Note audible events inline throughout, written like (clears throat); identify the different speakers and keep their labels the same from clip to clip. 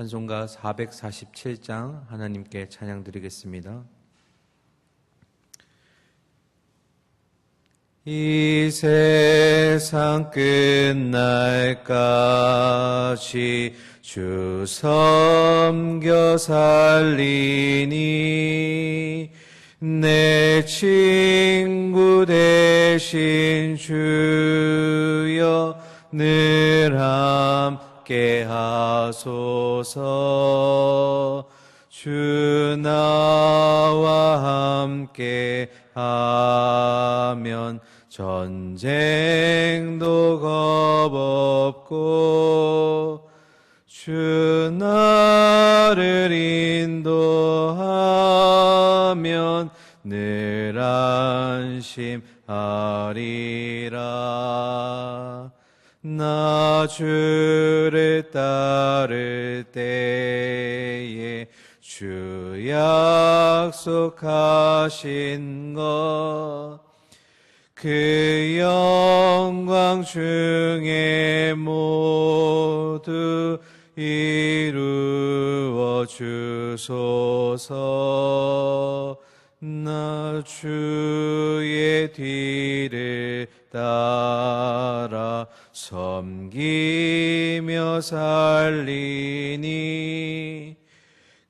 Speaker 1: 찬송가 447장 하나님께 찬양 드리겠습니다. 이 세상 끝날까지 주 섬겨 살리니 내 친구 대신 주여 늘 함 께 하소서. 주 나와 함께 하면 전쟁도 겁없고 주 나를 인도하면 늘 안심하리라 나 주를 따를 때에 주 약속하신 것 그 영광 중에 모두 이루어 주소서. 나 주의 뒤를 따라 섬기며 살리니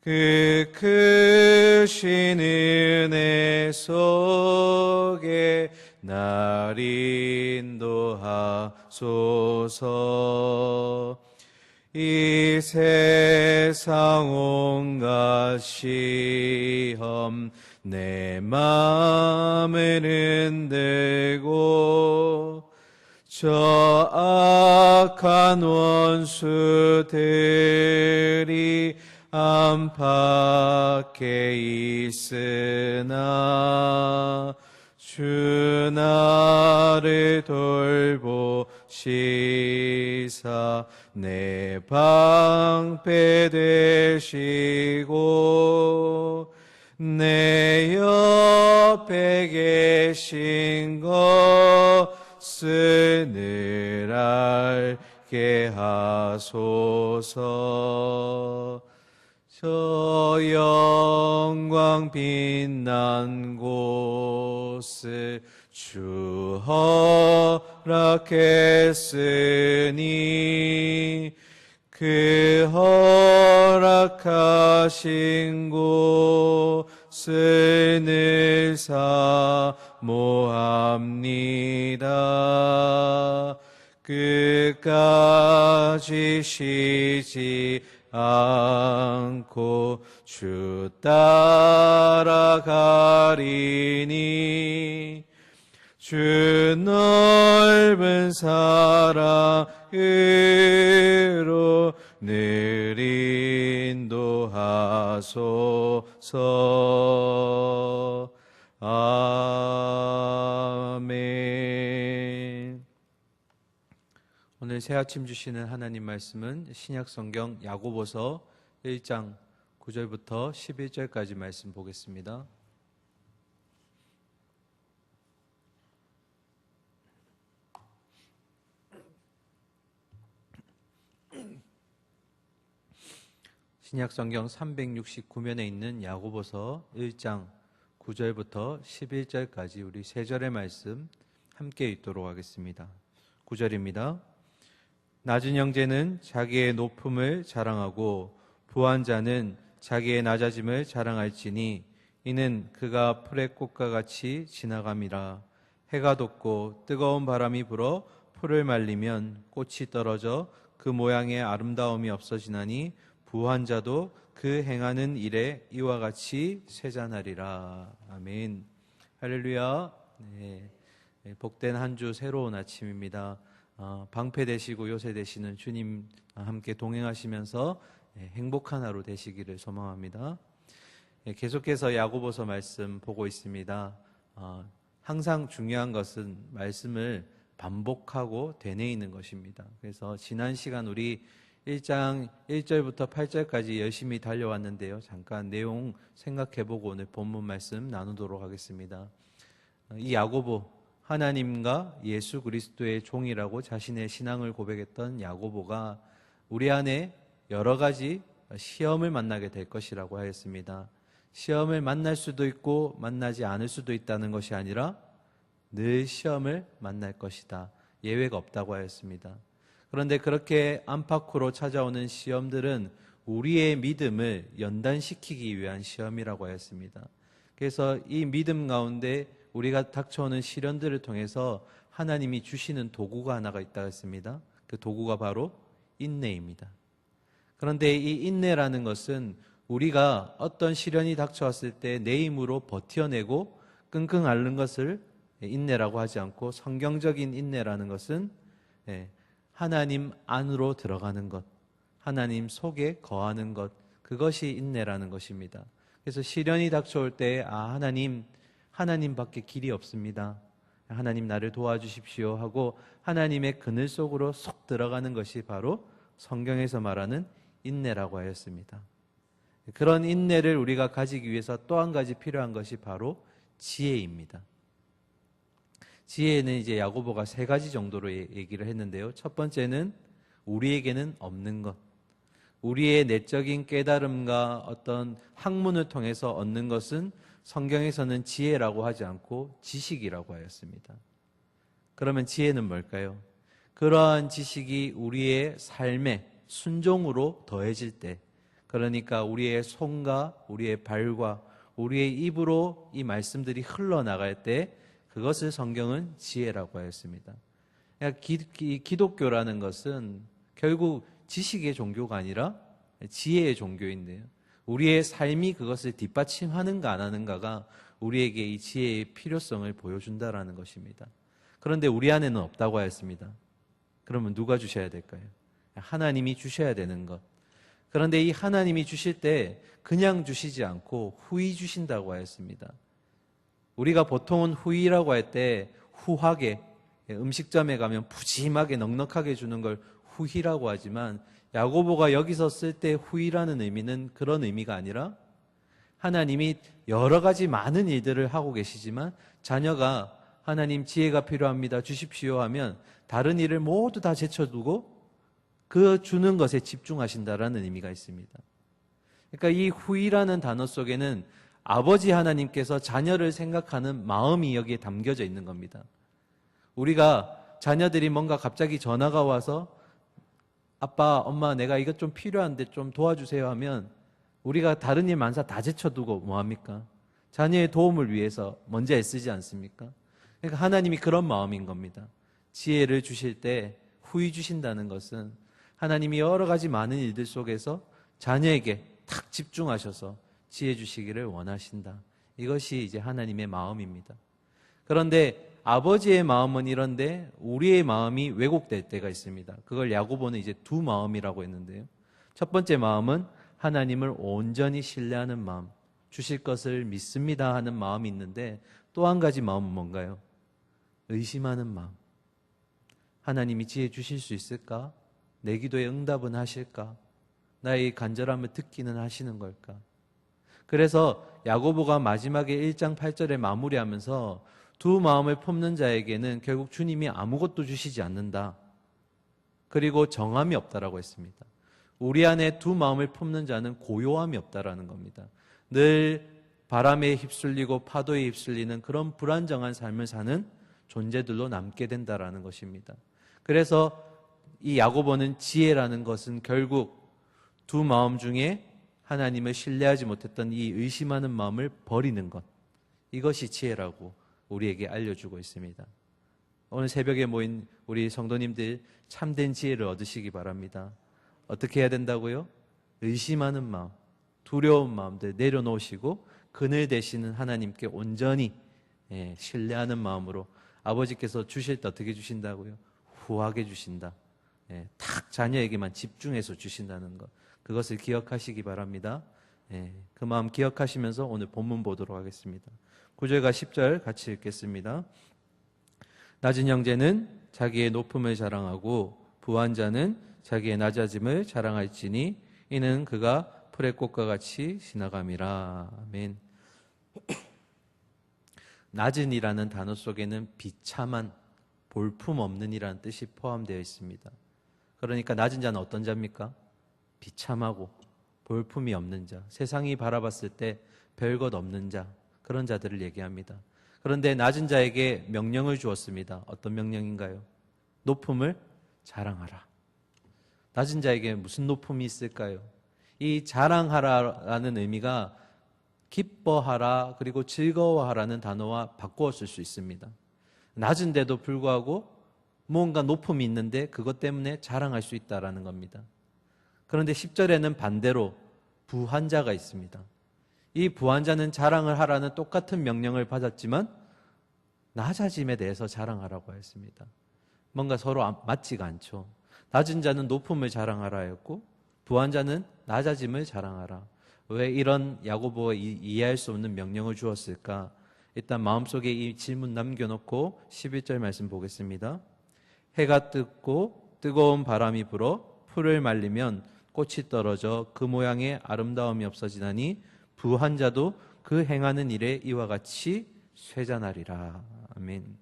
Speaker 1: 그 크신 은혜 속에 날 인도하소서. 이 세상 온갖 시험 내 마음을 흔들고 저 악한 원수들이 안팎에 있으나 주 나를 돌보시사 내 방패 되시고 내 옆에 계신 것 을늘 알게 하소서. 저 영광 빛난 곳을 주 허락했으니 그 허락하신 곳을 늘사 모합니다. 끝까지 쉬지 않고 주 따라가리니 주 넓은 사랑으로 늘 인도하소서 아 오늘 새 아침 주시는 하나님 말씀은 신약 성경 야고보서 1장 9절부터 11절까지 말씀 보겠습니다. 신약 성경 369면에 있는 야고보서 1장 9절부터 11절까지 우리 세 절의 말씀 함께 읽도록 하겠습니다. 9절입니다. 낮은 형제는 자기의 높음을 자랑하고 부한 자는 자기의 낮아짐을 자랑할지니 이는 그가 풀의 꽃과 같이 지나감이라 해가 돋고 뜨거운 바람이 불어 풀을 말리면 꽃이 떨어져 그 모양의 아름다움이 없어지나니 부한 자도 그 행하는 일에 이와 같이 쇠잔하리라 아멘 할렐루야 네. 네, 복된 한 주 새로운 아침입니다. 어, 방패 되시고 요새 되시는 주님 함께 동행하시면서 예, 행복한 하루 되시기를 소망합니다. 예, 계속해서 야고보서 말씀 보고 있습니다. 어, 항상 중요한 것은 말씀을 반복하고 되뇌이는 것입니다. 그래서 지난 시간 우리 1장 1절부터 8절까지 열심히 달려왔는데요. 잠깐 내용 생각해보고 오늘 본문 말씀 나누도록 하겠습니다. 어, 이 야고보 하나님과 예수 그리스도의 종이라고 자신의 신앙을 고백했던 야고보가 우리 안에 여러 가지 시험을 만나게 될 것이라고 하였습니다. 시험을 만날 수도 있고 만나지 않을 수도 있다는 것이 아니라 늘 시험을 만날 것이다. 예외가 없다고 하였습니다. 그런데 그렇게 안팎으로 찾아오는 시험들은 우리의 믿음을 연단시키기 위한 시험이라고 하였습니다. 그래서 이 믿음 가운데 우리가 닥쳐오는 시련들을 통해서 하나님이 주시는 도구가 하나가 있다 했습니다. 그 도구가 바로 인내입니다. 그런데 이 인내라는 것은 우리가 어떤 시련이 닥쳐왔을 때 내 힘으로 버텨내고 끙끙 앓는 것을 인내라고 하지 않고 성경적인 인내라는 것은 예, 하나님 안으로 들어가는 것, 하나님 속에 거하는 것, 그것이 인내라는 것입니다. 그래서 시련이 닥쳐올 때, 아, 하나님, 하나님밖에 길이 없습니다. 하나님 나를 도와주십시오 하고 하나님의 그늘 속으로 쏙 들어가는 것이 바로 성경에서 말하는 인내라고 하였습니다. 그런 인내를 우리가 가지기 위해서 또 한 가지 필요한 것이 바로 지혜입니다. 지혜는 이제 야고보가 세 가지 정도로 얘기를 했는데요. 첫 번째는 우리에게는 없는 것. 우리의 내적인 깨달음과 어떤 학문을 통해서 얻는 것은 성경에서는 지혜라고 하지 않고 지식이라고 하였습니다. 그러면 지혜는 뭘까요? 그러한 지식이 우리의 삶에 순종으로 더해질 때, 그러니까 우리의 손과 우리의 발과 우리의 입으로 이 말씀들이 흘러나갈 때, 그것을 성경은 지혜라고 하였습니다. 그러니까 기, 기, 기독교라는 것은 결국 지식의 종교가 아니라 지혜의 종교인데요. 우리의 삶이 그것을 뒷받침하는가 안 하는가가 우리에게 이 지혜의 필요성을 보여준다라는 것입니다. 그런데 우리 안에는 없다고 하였습니다. 그러면 누가 주셔야 될까요? 하나님이 주셔야 되는 것. 그런데 이 하나님이 주실 때 그냥 주시지 않고 후히 주신다고 하였습니다. 우리가 보통은 후히라고 할 때 후하게 음식점에 가면 푸짐하게 넉넉하게 주는 걸 후히라고 하지만 야고보가 여기서 쓸 때 후이라는 의미는 그런 의미가 아니라 하나님이 여러 가지 많은 일들을 하고 계시지만 자녀가 하나님 지혜가 필요합니다. 주십시오 하면 다른 일을 모두 다 제쳐두고 그 주는 것에 집중하신다라는 의미가 있습니다. 그러니까 이 후이라는 단어 속에는 아버지 하나님께서 자녀를 생각하는 마음이 여기에 담겨져 있는 겁니다. 우리가 자녀들이 뭔가 갑자기 전화가 와서 아빠, 엄마, 내가 이것 좀 필요한데 좀 도와주세요 하면 우리가 다른 일 만사 다 제쳐두고 뭐합니까? 자녀의 도움을 위해서 먼저 애쓰지 않습니까? 그러니까 하나님이 그런 마음인 겁니다. 지혜를 주실 때 후히 주신다는 것은 하나님이 여러 가지 많은 일들 속에서 자녀에게 탁 집중하셔서 지혜 주시기를 원하신다. 이것이 이제 하나님의 마음입니다. 그런데 아버지의 마음은 이런데 우리의 마음이 왜곡될 때가 있습니다. 그걸 야고보는 이제 두 마음이라고 했는데요. 첫 번째 마음은 하나님을 온전히 신뢰하는 마음, 주실 것을 믿습니다 하는 마음이 있는데 또 한 가지 마음은 뭔가요? 의심하는 마음. 하나님이 지혜 주실 수 있을까? 내 기도에 응답은 하실까? 나의 간절함을 듣기는 하시는 걸까? 그래서 야고보가 마지막에 1장 8절에 마무리하면서 두 마음을 품는 자에게는 결국 주님이 아무것도 주시지 않는다. 그리고 정함이 없다라고 했습니다. 우리 안에 두 마음을 품는 자는 고요함이 없다라는 겁니다. 늘 바람에 휩쓸리고 파도에 휩쓸리는 그런 불안정한 삶을 사는 존재들로 남게 된다라는 것입니다. 그래서 이 야고보는 지혜라는 것은 결국 두 마음 중에 하나님을 신뢰하지 못했던 이 의심하는 마음을 버리는 것. 이것이 지혜라고 우리에게 알려주고 있습니다. 오늘 새벽에 모인 우리 성도님들 참된 지혜를 얻으시기 바랍니다. 어떻게 해야 된다고요? 의심하는 마음, 두려운 마음들 내려놓으시고 그늘 되시는 하나님께 온전히 예, 신뢰하는 마음으로 아버지께서 주실 때 어떻게 주신다고요? 후하게 주신다. 예, 탁 자녀에게만 집중해서 주신다는 것. 그것을 기억하시기 바랍니다. 예, 그 마음 기억하시면서 오늘 본문 보도록 하겠습니다. 9절과 10절 같이 읽겠습니다. 낮은 형제는 자기의 높음을 자랑하고 부한 자는 자기의 낮아짐을 자랑할지니 이는 그가 풀의 꽃과 같이 지나감이라. 아멘. (clears throat) 낮은이라는 단어 속에는 비참한 볼품 없는이라는 뜻이 포함되어 있습니다. 그러니까 낮은 자는 어떤 자입니까? 비참하고 볼품이 없는 자, 세상이 바라봤을 때 별것 없는 자, 그런 자들을 얘기합니다. 그런데 낮은 자에게 명령을 주었습니다. 어떤 명령인가요? 높음을 자랑하라. 낮은 자에게 무슨 높음이 있을까요? 이 자랑하라라는 의미가 기뻐하라 그리고 즐거워하라는 단어와 바꾸어 쓸 수 있습니다. 낮은데도 불구하고 무언가 높음이 있는데 그것 때문에 자랑할 수 있다라는 겁니다. 그런데 10절에는 반대로 부한 자가 있습니다. 이 부한자는 자랑을 하라는 똑같은 명령을 받았지만 낮아짐에 대해서 자랑하라고 했습니다. 뭔가 서로 안- 맞지가 않죠. 낮은 자는 높음을 자랑하라 했고 부한자는 낮아짐을 자랑하라. 왜 이런 야고보가 이- 이해할 수 없는 명령을 주었을까? 일단 마음속에 이 질문 남겨놓고 11절 말씀 보겠습니다. 해가 뜨고 뜨거운 바람이 불어 풀을 말리면 꽃이 떨어져 그 모양의 아름다움이 없어지나니 부한 자도 그 행하는 일에 이와 같이 쇠잔하리라. 아멘.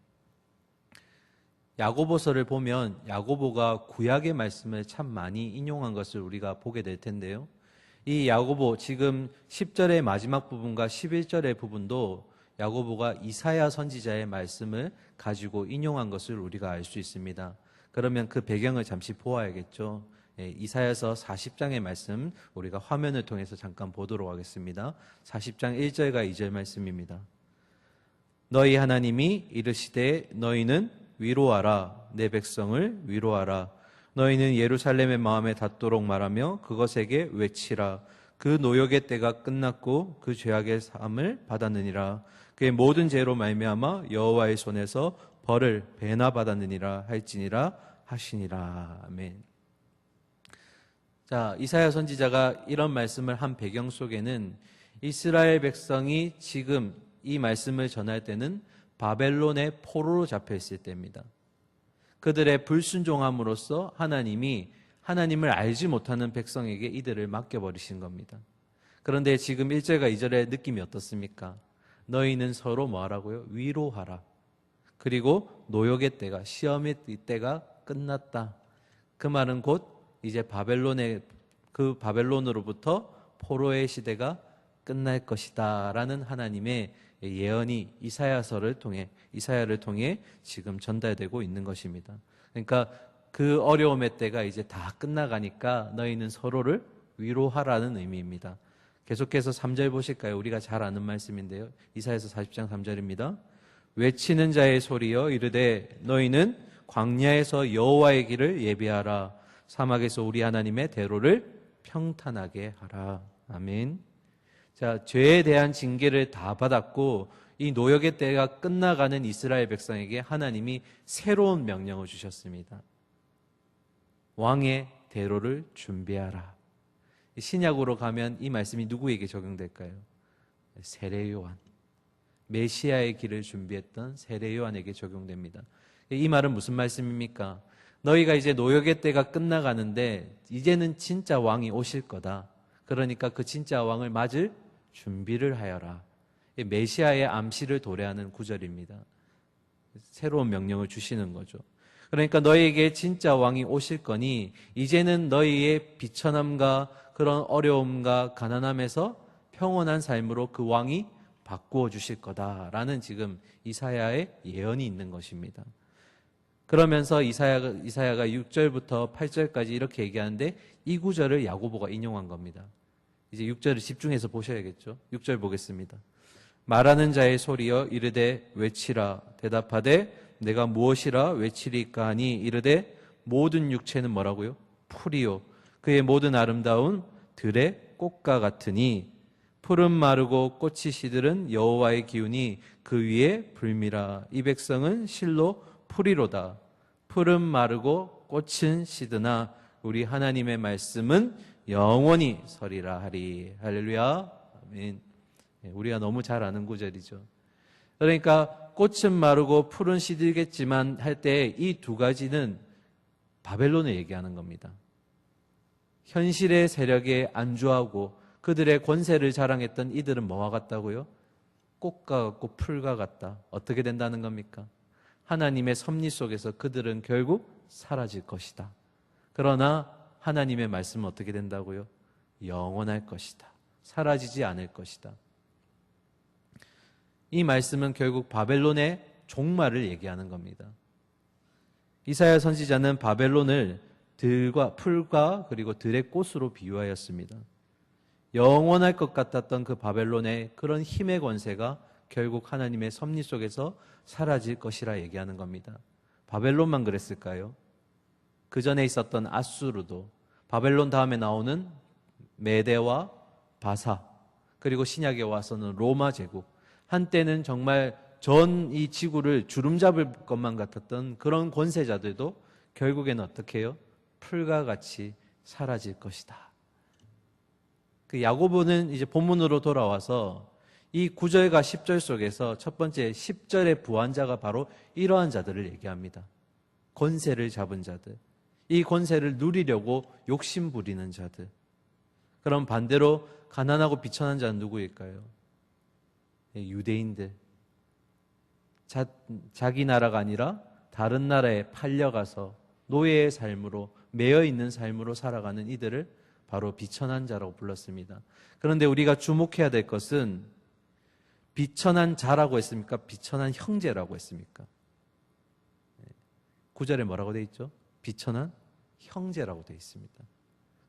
Speaker 1: 야고보서를 보면 야고보가 구약의 말씀을 참 많이 인용한 것을 우리가 보게 될 텐데요. 이 야고보 지금 10절의 마지막 부분과 11절의 부분도 야고보가 이사야 선지자의 말씀을 가지고 인용한 것을 우리가 알 수 있습니다. 그러면 그 배경을 잠시 보아야겠죠. 예, 이사야서 40장의 말씀 우리가 화면을 통해서 잠깐 보도록 하겠습니다. 40장 1절과 2절 말씀입니다. 너희 하나님이 이르시되 너희는 위로하라 내 백성을 위로하라 너희는 예루살렘의 마음에 닿도록 말하며 그것에게 외치라 그 노역의 때가 끝났고 그 죄악의 삶을 받았느니라 그의 모든 죄로 말미암아 여호와의 손에서 벌을 배나 받았느니라 할지니라 하시니라 아멘. 자, 이사야 선지자가 이런 말씀을 한 배경 속에는 이스라엘 백성이 지금 이 말씀을 전할 때는 바벨론의 포로로 잡혀 있을 때입니다. 그들의 불순종함으로써 하나님이 하나님을 알지 못하는 백성에게 이들을 맡겨버리신 겁니다. 그런데 지금 1절과 2절의 느낌이 어떻습니까? 너희는 서로 뭐 하라고요? 위로하라. 그리고 노역의 때가, 시험의 때가 끝났다. 그 말은 곧 이제 바벨론의, 그 바벨론으로부터 포로의 시대가 끝날 것이다. 라는 하나님의 예언이 이사야서를 통해, 이사야를 통해 지금 전달되고 있는 것입니다. 그러니까 그 어려움의 때가 이제 다 끝나가니까 너희는 서로를 위로하라는 의미입니다. 계속해서 3절 보실까요? 우리가 잘 아는 말씀인데요. 이사에서 40장 3절입니다. 외치는 자의 소리여 이르되 너희는 광야에서 여호와의 길을 예비하라 사막에서 우리 하나님의 대로를 평탄하게 하라. 아멘. 자, 죄에 대한 징계를 다 받았고 이 노역의 때가 끝나가는 이스라엘 백성에게 하나님이 새로운 명령을 주셨습니다. 왕의 대로를 준비하라. 신약으로 가면 이 말씀이 누구에게 적용될까요? 세례 요한. 메시아의 길을 준비했던 세례 요한에게 적용됩니다. 이 말은 무슨 말씀입니까? 너희가 이제 노역의 때가 끝나가는데 이제는 진짜 왕이 오실 거다. 그러니까 그 진짜 왕을 맞을 준비를 하여라. 메시아의 암시를 도래하는 구절입니다. 새로운 명령을 주시는 거죠. 그러니까 너희에게 진짜 왕이 오실 거니 이제는 너희의 비천함과 그런 어려움과 가난함에서 평온한 삶으로 그 왕이 바꾸어 주실 거다라는 지금 이사야의 예언이 있는 것입니다. 그러면서 이사야가, 이사야가 6절부터 8절까지 이렇게 얘기하는데 이 구절을 야고보가 인용한 겁니다. 이제 6절을 집중해서 보셔야겠죠. 6절 보겠습니다. 말하는 자의 소리여 이르되 외치라 대답하되 내가 무엇이라 외치리까 하니 이르되 모든 육체는 뭐라고요? 풀이요 그의 모든 아름다운 들의 꽃과 같으니 푸른 마르고 꽃이 시들은 여호와의 기운이 그 위에 불미라 이 백성은 실로 풀이로다 푸른 마르고 꽃은 시드나 우리 하나님의 말씀은 영원히 서리라 하리 할렐루야 아멘 예, 우리가 너무 잘 아는 구절이죠 그러니까 꽃은 마르고 풀은 시들겠지만 할 때 이 두 가지는 바벨론을 얘기하는 겁니다. 현실의 세력에 안주하고 그들의 권세를 자랑했던 이들은 뭐와 같다고요? 꽃과 같고 풀과 같다. 어떻게 된다는 겁니까? 하나님의 섭리 속에서 그들은 결국 사라질 것이다. 그러나 하나님의 말씀은 어떻게 된다고요? 영원할 것이다. 사라지지 않을 것이다. 이 말씀은 결국 바벨론의 종말을 얘기하는 겁니다. 이사야 선지자는 바벨론을 들과 풀과 그리고 들의 꽃으로 비유하였습니다. 영원할 것 같았던 그 바벨론의 그런 힘의 권세가 결국 하나님의 섭리 속에서 사라질 것이라 얘기하는 겁니다. 바벨론만 그랬을까요? 그 전에 있었던 아수르도 바벨론 다음에 나오는 메대와 바사 그리고 신약에 와서는 로마 제국 한때는 정말 전 이 지구를 주름 잡을 것만 같았던 그런 권세자들도 결국에는 어떻게 해요? 풀과 같이 사라질 것이다. 그 야고보는 이제 본문으로 돌아와서 이 9절과 10절 속에서 첫 번째 10절의 부한자가 바로 이러한 자들을 얘기합니다. 권세를 잡은 자들. 이 권세를 누리려고 욕심 부리는 자들. 그럼 반대로 가난하고 비천한 자는 누구일까요? 예, 유대인들. 자, 자기 나라가 아니라 다른 나라에 팔려가서 노예의 삶으로 매여 있는 삶으로 살아가는 이들을 바로 비천한 자라고 불렀습니다. 그런데 우리가 주목해야 될 것은 비천한 자라고 했습니까? 비천한 형제라고 했습니까? 구절에 뭐라고 돼 있죠? 비천한 형제라고 돼 있습니다.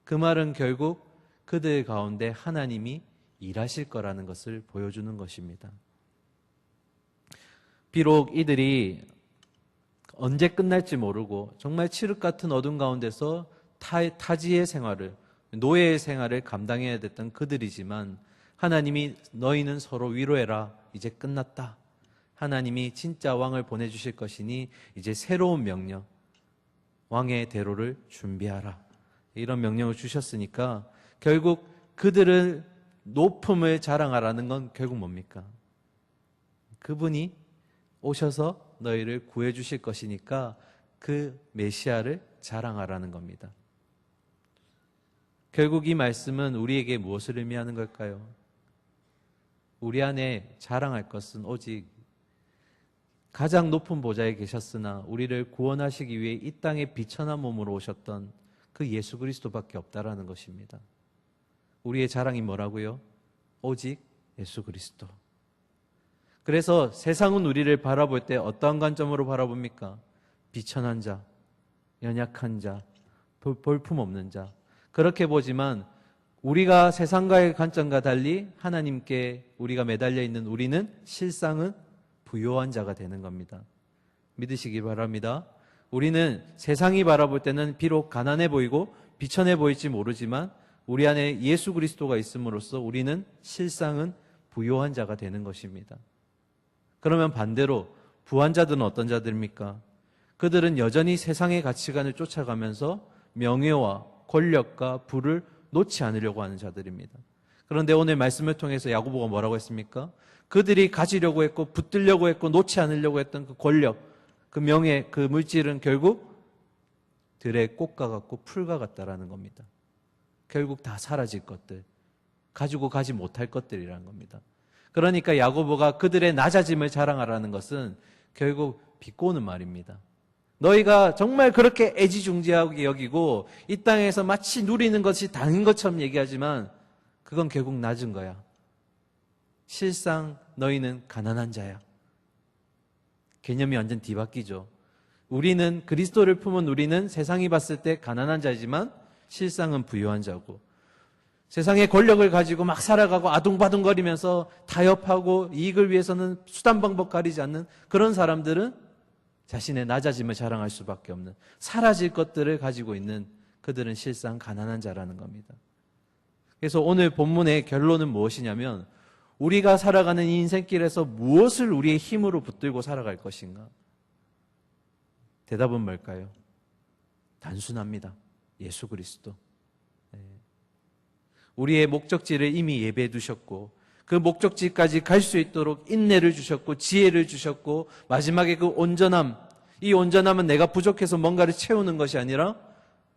Speaker 1: 그 말은 결국 그들 가운데 하나님이 일하실 거라는 것을 보여주는 것입니다. 비록 이들이 언제 끝날지 모르고 정말 칠흑 같은 어둠 가운데서 타, 타지의 생활을 노예의 생활을 감당해야 됐던 그들이지만 하나님이 너희는 서로 위로해라 이제 끝났다. 하나님이 진짜 왕을 보내주실 것이니 이제 새로운 명령 왕의 대로를 준비하라 이런 명령을 주셨으니까 결국 그들을 높음을 자랑하라는 건 결국 뭡니까? 그분이 오셔서 너희를 구해 주실 것이니까 그 메시아를 자랑하라는 겁니다. 결국 이 말씀은 우리에게 무엇을 의미하는 걸까요? 우리 안에 자랑할 것은 오직 가장 높은 보좌에 계셨으나 우리를 구원하시기 위해 이 땅에 비천한 몸으로 오셨던 그 예수 그리스도밖에 없다라는 것입니다. 우리의 자랑이 뭐라고요? 오직 예수 그리스도. 그래서 세상은 우리를 바라볼 때 어떠한 관점으로 바라봅니까? 비천한 자, 연약한 자, 볼품 없는 자. 그렇게 보지만 우리가 세상과의 관점과 달리 하나님께 우리가 매달려 있는 우리는 실상은 부요한 자가 되는 겁니다. 믿으시기 바랍니다. 우리는 세상이 바라볼 때는 비록 가난해 보이고 비천해 보일지 모르지만 우리 안에 예수 그리스도가 있음으로써 우리는 실상은 부요한 자가 되는 것입니다. 그러면 반대로 부한 자들은 어떤 자들입니까? 그들은 여전히 세상의 가치관을 쫓아가면서 명예와 권력과 부를 놓지 않으려고 하는 자들입니다. 그런데 오늘 말씀을 통해서 야고보가 뭐라고 했습니까? 그들이 가지려고 했고 붙들려고 했고 놓지 않으려고 했던 그 권력, 그 명예, 그 물질은 결국 들의 꽃과 같고 풀과 같다라는 겁니다. 결국 다 사라질 것들, 가지고 가지 못할 것들이라는 겁니다. 그러니까 야고보가 그들의 낮아짐을 자랑하라는 것은 결국 비꼬는 말입니다. 너희가 정말 그렇게 애지중지하게 여기고 이 땅에서 마치 누리는 것이 다른 것처럼 얘기하지만 그건 결국 낮은 거야. 실상 너희는 가난한 자야. 개념이 완전 뒤바뀌죠. 우리는 그리스도를 품은 우리는 세상이 봤을 때 가난한 자이지만 실상은 부유한 자고 세상의 권력을 가지고 막 살아가고 아둥바둥거리면서 타협하고 이익을 위해서는 수단 방법 가리지 않는 그런 사람들은 자신의 낮아짐을 자랑할 수밖에 없는 사라질 것들을 가지고 있는 그들은 실상 가난한 자라는 겁니다. 그래서 오늘 본문의 결론은 무엇이냐면 우리가 살아가는 이 인생길에서 무엇을 우리의 힘으로 붙들고 살아갈 것인가? 대답은 뭘까요? 단순합니다. 예수 그리스도. 네. 우리의 목적지를 이미 예배해 두셨고 그 목적지까지 갈 수 있도록 인내를 주셨고 지혜를 주셨고 마지막에 그 온전함 이 온전함은 내가 부족해서 뭔가를 채우는 것이 아니라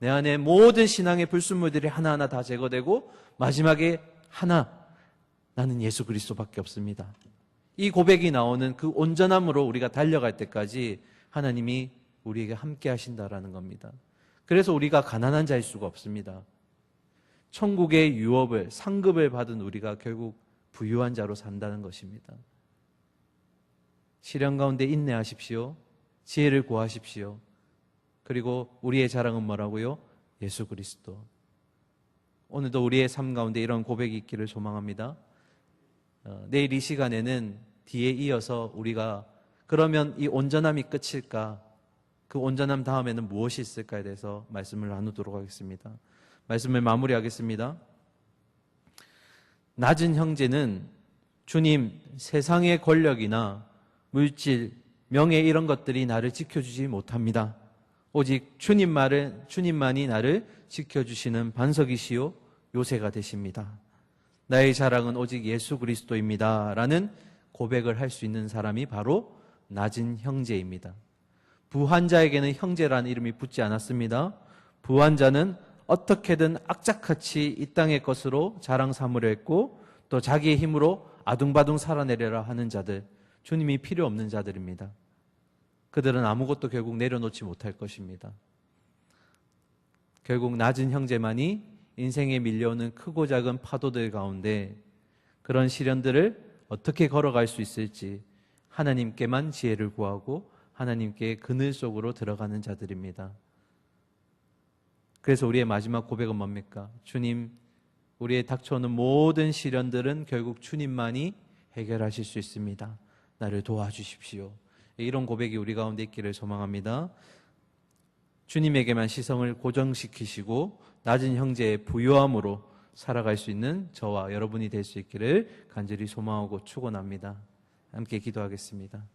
Speaker 1: 내 안에 모든 신앙의 불순물들이 하나하나 다 제거되고 마지막에 하나 나는 예수 그리스도밖에 없습니다. 이 고백이 나오는 그 온전함으로 우리가 달려갈 때까지 하나님이 우리에게 함께 하신다라는 겁니다. 그래서 우리가 가난한 자일 수가 없습니다. 천국의 유업을 상급을 받은 우리가 결국 부유한 자로 산다는 것입니다. 시련 가운데 인내하십시오. 지혜를 구하십시오. 그리고 우리의 자랑은 뭐라고요? 예수 그리스도. 오늘도 우리의 삶 가운데 이런 고백이 있기를 소망합니다. 어, 내일 이 시간에는 뒤에 이어서 우리가 그러면 이 온전함이 끝일까? 그 온전함 다음에는 무엇이 있을까에 대해서 말씀을 나누도록 하겠습니다. 말씀을 마무리하겠습니다. 낮은 형제는 주님 세상의 권력이나 물질, 명예 이런 것들이 나를 지켜주지 못합니다. 오직 주님 말은 주님만이 나를 지켜주시는 반석이시요 요새가 되십니다. 나의 자랑은 오직 예수 그리스도입니다. 라는 고백을 할 수 있는 사람이 바로 낮은 형제입니다. 부한 자에게는 형제라는 이름이 붙지 않았습니다. 부한 자는 어떻게든 악착같이 이 땅의 것으로 자랑 삼으려 했고 또 자기의 힘으로 아둥바둥 살아내려라 하는 자들, 주님이 필요 없는 자들입니다. 그들은 아무것도 결국 내려놓지 못할 것입니다. 결국 낮은 형제만이 인생에 밀려오는 크고 작은 파도들 가운데 그런 시련들을 어떻게 걸어갈 수 있을지 하나님께만 지혜를 구하고 하나님께 그늘 속으로 들어가는 자들입니다. 그래서 우리의 마지막 고백은 뭡니까? 주님, 우리의 닥쳐오는 모든 시련들은 결국 주님만이 해결하실 수 있습니다. 나를 도와주십시오. 이런 고백이 우리 가운데 있기를 소망합니다. 주님에게만 시성을 고정시키시고 낮은 형제의 부유함으로 살아갈 수 있는 저와 여러분이 될 수 있기를 간절히 소망하고 축원합니다. 함께 기도하겠습니다.